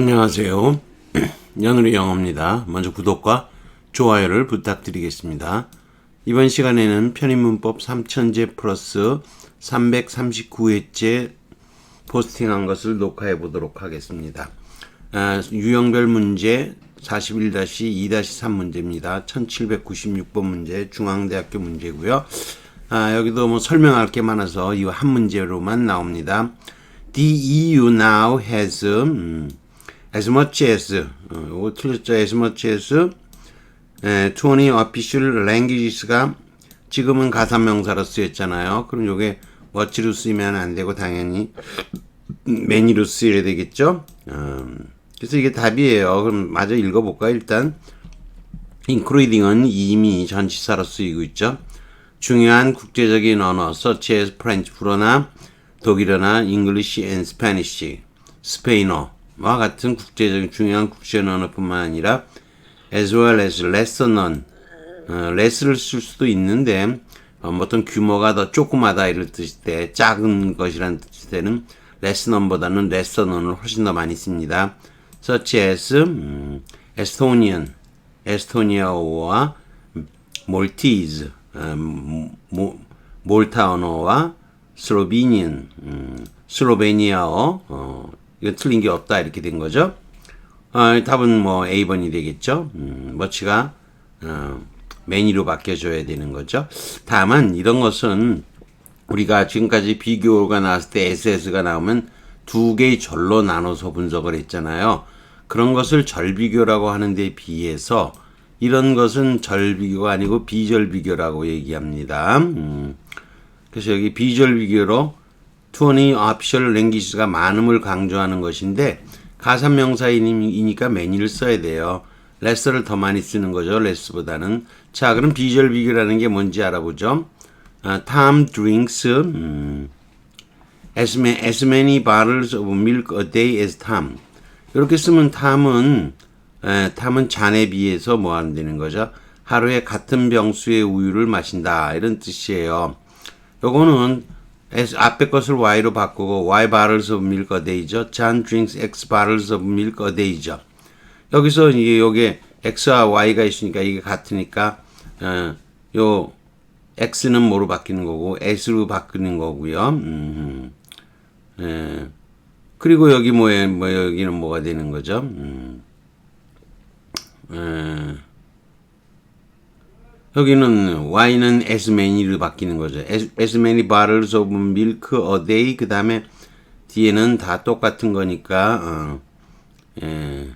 안녕하세요. 연우리 영어입니다. 먼저 구독과 좋아요를 부탁드리겠습니다. 이번 시간에는 편입문법 3000제 플러스 339회째 포스팅한 것을 녹화해 보도록 하겠습니다. 아, 유형별 문제 41-2-3 문제입니다. 1796번 문제 중앙대학교 문제고요. 아, 여기도 뭐 설명할 게 많아서 이 한 문제로만 나옵니다. The EU now has 음, as much as 어, 이거 틀렸죠. as much as 에, 20 official languages가 지금은 가사명사로 쓰였잖아요. 그럼 요게 what로 쓰면 안 되고 당연히 many로 쓰여야 되겠죠. 음, 그래서 이게 답이에요. 그럼 마저 읽어볼까 일단 including은 이미 전치사로 쓰이고 있죠. 중요한 국제적인 언어 such as French 불어나 독일어나 English and Spanish 스페인어 와 같은 국제적인 중요한 국제 언어뿐만 아니라 as well as lesser known 어, less를 쓸 수도 있는데 어, 어떤 규모가 더 조그마다 이럴 뜻일 때 작은 것이라는 뜻일 때는 less known보다는 lesser known을 훨씬 더 많이 씁니다. such as 음, Estonian 에스토니아어와 몰티즈 음, 모, 몰타 언어와 슬로베니안 음, 슬로베니아어 어, 이건 틀린 게 없다 이렇게 된 거죠. 어, 답은 뭐 A번이 되겠죠. 음, 머치가 어, 매니로 바뀌어줘야 되는 거죠. 다만 이런 것은 우리가 지금까지 비교가 나왔을 때 SS가 나오면 두 개의 절로 나눠서 분석을 했잖아요. 그런 것을 절비교라고 하는 데 비해서 이런 것은 절비교가 아니고 비절비교라고 얘기합니다. 음. 그래서 여기 비절비교로 투어니 optional languages가 많음을 강조하는 것인데 가사명사이니까 매니를 써야 돼요. 레스를 더 많이 쓰는 거죠. 레스보다는. 자, 그럼 비절비교라는 게 뭔지 알아보죠. 아, Tom drinks 음, as, many, as many bottles of milk a day as Tom. 이렇게 쓰면 탐은 에, 탐은 잔에 비해서 뭐 하는 되는 거죠? 하루에 같은 병수의 우유를 마신다 이런 뜻이에요. 요거는 앞에 것을 Y로 바꾸고 Y bottles of milk a day죠. John drinks X bottles of milk a day죠. 여기서 이게 요게 X와 Y가 있으니까 이게 같으니까 어, 요 X는 뭐로 바뀌는 거고 S로 바뀌는 거고요. 음, 예. 그리고 여기 뭐에 뭐 여기는 뭐가 되는 거죠? 음. 에, 여기는 Y는 as many로 바뀌는 거죠. as, as many bottles of milk a day 그 다음에 뒤에는 다 똑같은 거니까 어, 예.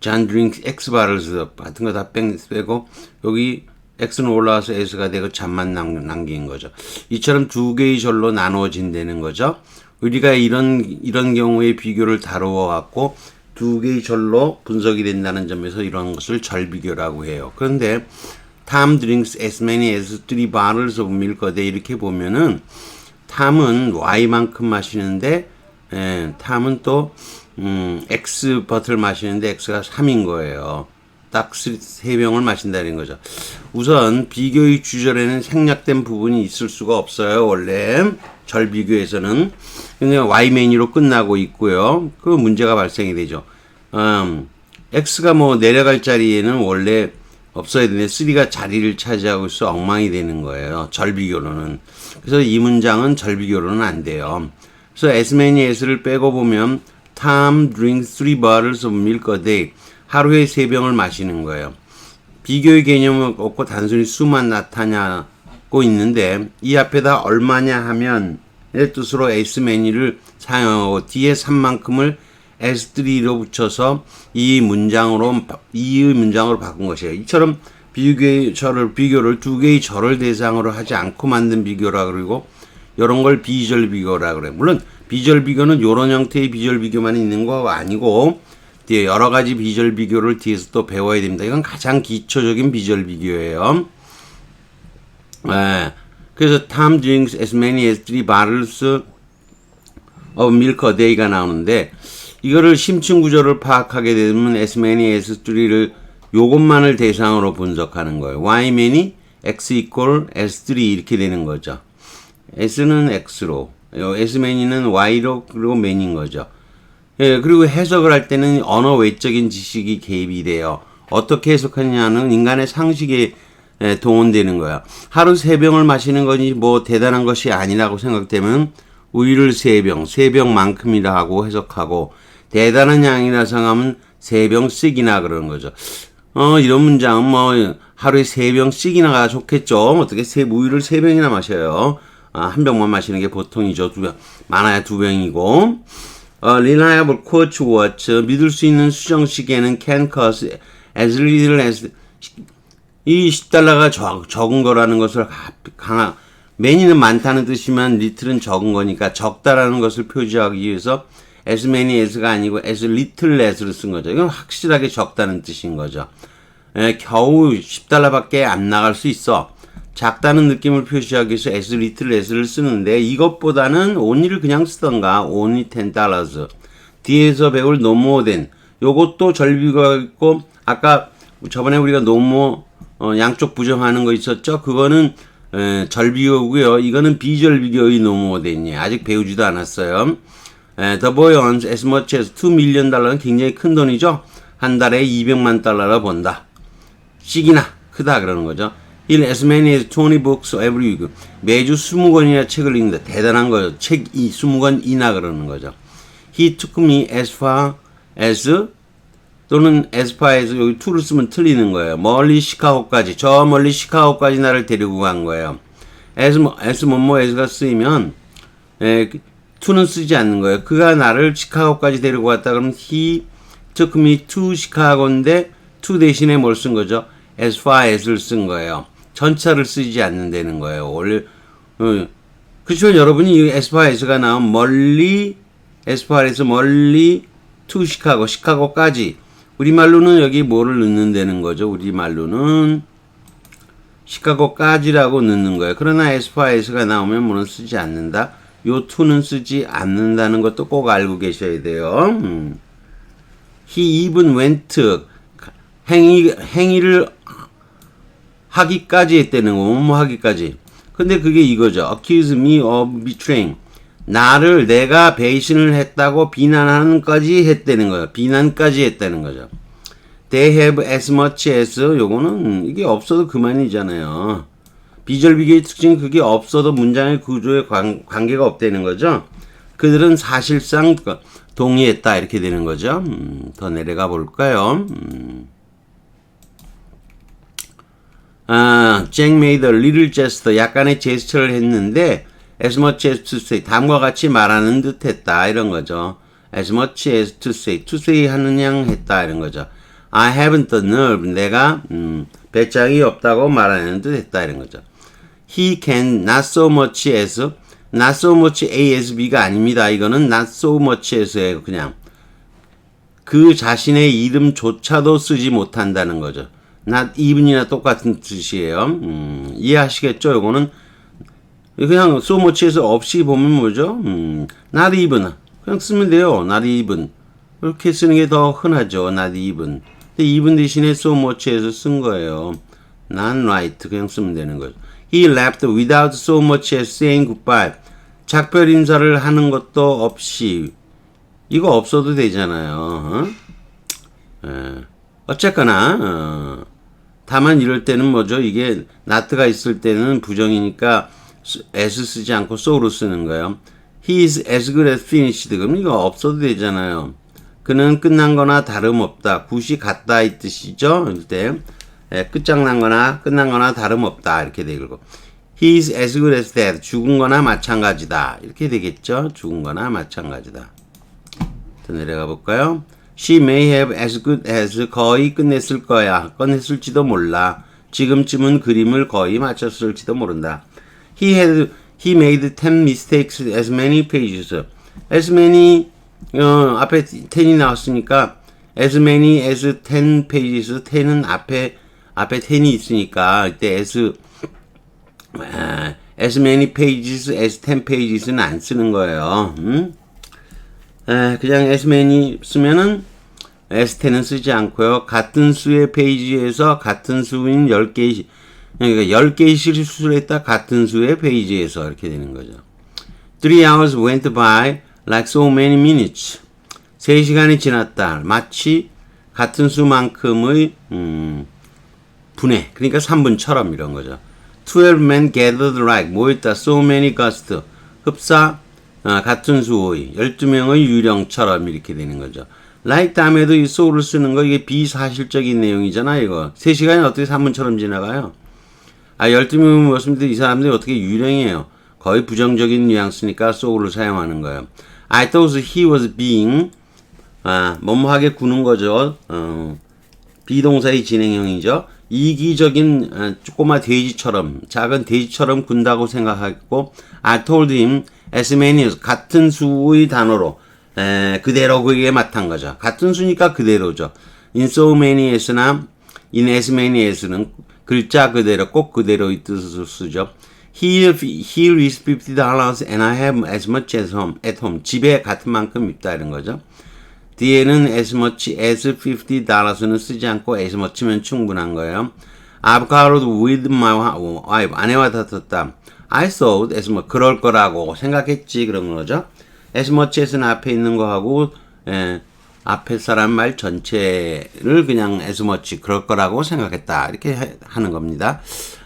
John drinks X bottles 같은 거 다 빼고 여기 X는 올라와서 S가 되고 남, 남긴 거죠. 이처럼 두 개의 절로 나누어진다는 거죠. 우리가 이런 이런 경우의 비교를 다루어 갖고 두 개의 절로 분석이 된다는 점에서 이런 것을 절비교라고 해요. 그런데 Tom drinks as many as three bottles of milk a day 이렇게 보면은 탐은 Y만큼 마시는데 예, 탐은 또 음, X 버틀 마시는데 X가 3인 거예요. 딱세 병을 마신다는 거죠. 우선 비교의 주절에는 생략된 부분이 있을 수가 없어요. 원래 절 비교에서는 그냥 Y맨으로 끝나고 있고요. 그 문제가 발생이 되죠. 음, X가 뭐 내려갈 자리에는 원래 없어야 되는데 3가 자리를 차지하고 있어 엉망이 되는 거예요. 절 비교로는. 그래서 이 문장은 절 비교로는 안 돼요. 그래서 S맨이 S를 빼고 보면 Tom drinks three bottles of milk a day. 하루에 세 병을 마시는 거예요. 비교의 개념은 없고 단순히 수만 나타나고 있는데 이 앞에다 얼마냐 하면 의 뜻으로 S맨이를 사용하고 뒤에 3만큼을 S3로 붙여서 이 문장으로 이 문장으로 바꾼 것이에요. 이처럼 비교의 절을 비교를 두 개의 절을 대상으로 하지 않고 만든 비교라 그러고 이런 걸 비절 비교라 그래. 물론 비절 비교는 이런 형태의 비절 비교만 있는 거 아니고 뒤에 여러 가지 비절 비교를 뒤에서 또 배워야 됩니다. 이건 가장 기초적인 비절 비교예요. 네. 그래서 Tom drinks as many as three bottles of milk a day가 나오는데 이거를 심층 구조를 파악하게 되면 as many as three를 요것만을 대상으로 분석하는 거예요. y만이 x equal s3 이렇게 되는 거죠. s는 x로, s만이는 y로 그리고 man인 거죠. 예, 그리고 해석을 할 때는 언어 외적인 지식이 개입이 돼요. 어떻게 해석하느냐는 인간의 상식에 예, 동원되는 거야. 하루 세 병을 마시는 것이 뭐 대단한 것이 아니라고 생각되면 우유를 세 병, 세 병만큼이라 하고 해석하고 대단한 양이라 생각하면 세 병씩이나 그러는 거죠. 어, 이런 문장은 뭐 하루에 세 병씩이나가 좋겠죠. 어떻게 세 우유를 세 병이나 마셔요. 아, 한 병만 마시는 게 보통이죠. 두 병, 많아야 두 병이고. 어, reliable quote what 믿을 수 있는 수정 시계는 can cost as little as 이 10달러가 적, 적은 거라는 것을 강하 many는 많다는 뜻이면 little은 적은 거니까 적다라는 것을 표시하기 위해서 as many as가 아니고 as little as를 쓴 거죠. 이건 확실하게 적다는 뜻인 거죠. 에, 겨우 10달러밖에 안 나갈 수 있어. 작다는 느낌을 표시하기 위해서 as little as를 쓰는데 이것보다는 only를 그냥 쓰던가 only 10 dollars. 뒤에서 배울 no more than. 요것도 절비가 있고 아까 저번에 우리가 no more 어, 양쪽 부정하는 거 있었죠? 그거는 에, 절비어고요. 이거는 비절비어의 no more than이 아직 배우지도 않았어요. 에, the boy earns as much as 2 million 달러는 굉장히 큰 돈이죠? 한 달에 200만 달러를 번다. 씩이나 크다 그러는 거죠. He as many as 20 books every week. 매주 20권이나 책을 읽는다. 대단한 거죠. 책이 20권 이나 그러는 거죠. He took me as far as 또는 as far as 여기 to를 쓰면 틀리는 거예요. 멀리 시카고까지 저 멀리 시카고까지 나를 데리고 간 거예요. as 뭐 as 뭐뭐 as가 쓰이면 에, to는 쓰지 않는 거예요. 그가 나를 시카고까지 데리고 갔다 그러면 he took me to 시카고인데 to 대신에 뭘 쓴 거죠? as far as를 쓴 거예요. 전차를 쓰지 않는다는 거예요. 원래 어, 그렇죠. 여러분이 as가 나온 멀리 as 멀리 to 시카고 시카고까지 우리말로는 여기 뭐를 넣는다는 거죠. 우리말로는 시카고까지라고 넣는 거예요. 그러나 as가 나오면 뭐는 쓰지 않는다. 요 to는 쓰지 않는다는 것도 꼭 알고 계셔야 돼요. 음. He even went 행위 행위를 하기까지 했다는 거, 뭐뭐 하기까지. 근데 그게 이거죠. accuse me of betraying. 나를 내가 배신을 했다고 비난하는까지 했다는 거예요. 비난까지 했다는 거죠. They have as much as 요거는 이게 없어도 그만이잖아요. 비절비계의 특징은 그게 없어도 문장의 구조에 관, 관계가 없다는 거죠. 그들은 사실상 동의했다 이렇게 되는 거죠. 음, 더 내려가 볼까요? 음. 아, made a little gesture. 약간의 제스처를 했는데 as much as to say 다음과 같이 말하는 듯 했다 이런 거죠. as much as to say to say 하는 양 했다 이런 거죠. I haven't the nerve. 내가 음, 배짱이 없다고 말하는 듯 했다 이런 거죠. He can not so much as not so much as B가 아닙니다. 이거는 not so much as예요. 그냥 그 자신의 이름조차도 쓰지 못한다는 거죠. Not even이나 똑같은 뜻이에요. 음, 이해하시겠죠? 요거는 그냥 so much에서 없이 보면 뭐죠? 음, not even 그냥 쓰면 돼요. not even 그렇게 쓰는 게 더 흔하죠. not even 근데 even 대신에 so much에서 쓴 거예요. not right 그냥 쓰면 되는 거죠. He left without so much as saying goodbye. 작별 인사를 하는 것도 없이 이거 없어도 되잖아요. 어? 예. 어쨌거나 어, 다만 이럴 때는 뭐죠? 이게 나트가 있을 때는 부정이니까 s 쓰지 않고 so로 쓰는 거예요. He is as good as finished. 그럼 이거 없어도 되잖아요. 그는 끝난 거나 다름없다. 굿이 같다 이 뜻이죠. 이때 예, 끝장난 거나 끝난 거나 다름없다 이렇게 되고 He is as good as dead. 죽은 거나 마찬가지다. 이렇게 되겠죠. 죽은 거나 마찬가지다. 더 내려가 볼까요? She may have as good as 거의 끝냈을 거야. 끝냈을지도 몰라. 지금쯤은 그림을 거의 마쳤을지도 모른다. He had he made 10 mistakes as many pages. as many 어, 앞에 10이 나왔으니까 as many as 10 pages 10은 앞에 앞에 10이 있으니까 이때 as 아, as many pages as 10 pages는 안 쓰는 거예요. 음? 에, 그냥 as many 쓰면은 as10은 쓰지 않고요. 같은 수의 페이지에서 같은 수인 10개의 그러니까 10개의 실수를 했다 같은 수의 페이지에서 이렇게 되는 거죠. Three hours went by like so many minutes. 3시간이 지났다. 마치 같은 수만큼의 음, 분해. 그러니까 3분처럼 이런 거죠. 12 men gathered like 모였다. So many ghosts. 흡사 아, 같은 수의 12명의 유령처럼 이렇게 되는 거죠. Like 다음에도 이 so를 쓰는 거 이게 비사실적인 내용이잖아 이거. 3시간이 어떻게 3분처럼 지나가요? 아, 12명이 모였습니다. 이 사람들이 어떻게 유령이에요? 거의 부정적인 뉘앙스니까 so를 사용하는 거예요. I thought he was being 아, 뭐뭐하게 구는 거죠. 어, 비동사의 진행형이죠. 이기적인 어, 조그마 돼지처럼 작은 돼지처럼 군다고 생각하고 I told him as many as 같은 수의 단어로 에, 그대로 그게 맡은 거죠. 같은 수니까 그대로죠. in so many as나 in as many as는 글자 그대로 꼭 그대로 이 뜻을 쓰죠. Here, here is fifty dollars and I have as much as home, at home. 집에 같은 만큼 있다 이런 거죠. 뒤에는 as much as 50 dollars는 쓰지 않고 as much면 충분한 거예요. I've quarreled with my wife. 아내와 다퉜다. I thought as much 그럴 거라고 생각했지 그런 거죠. As는 앞에 있는 거하고 에, 앞에 사람 말 전체를 그냥 much 그럴 거라고 생각했다 이렇게 하- 하는 겁니다.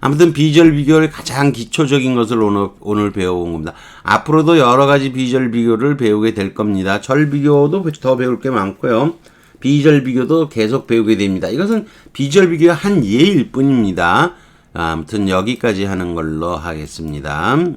아무튼 비절 비교를 가장 기초적인 것을 오늘, 오늘 배워본 겁니다. 앞으로도 여러 가지 비절 비교를 배우게 될 겁니다. 절 비교도 더 배울 게 많고요. 비절 비교도 계속 배우게 됩니다. 이것은 비절 비교의 한 예일 뿐입니다. 아무튼 여기까지 하는 걸로 하겠습니다. 음,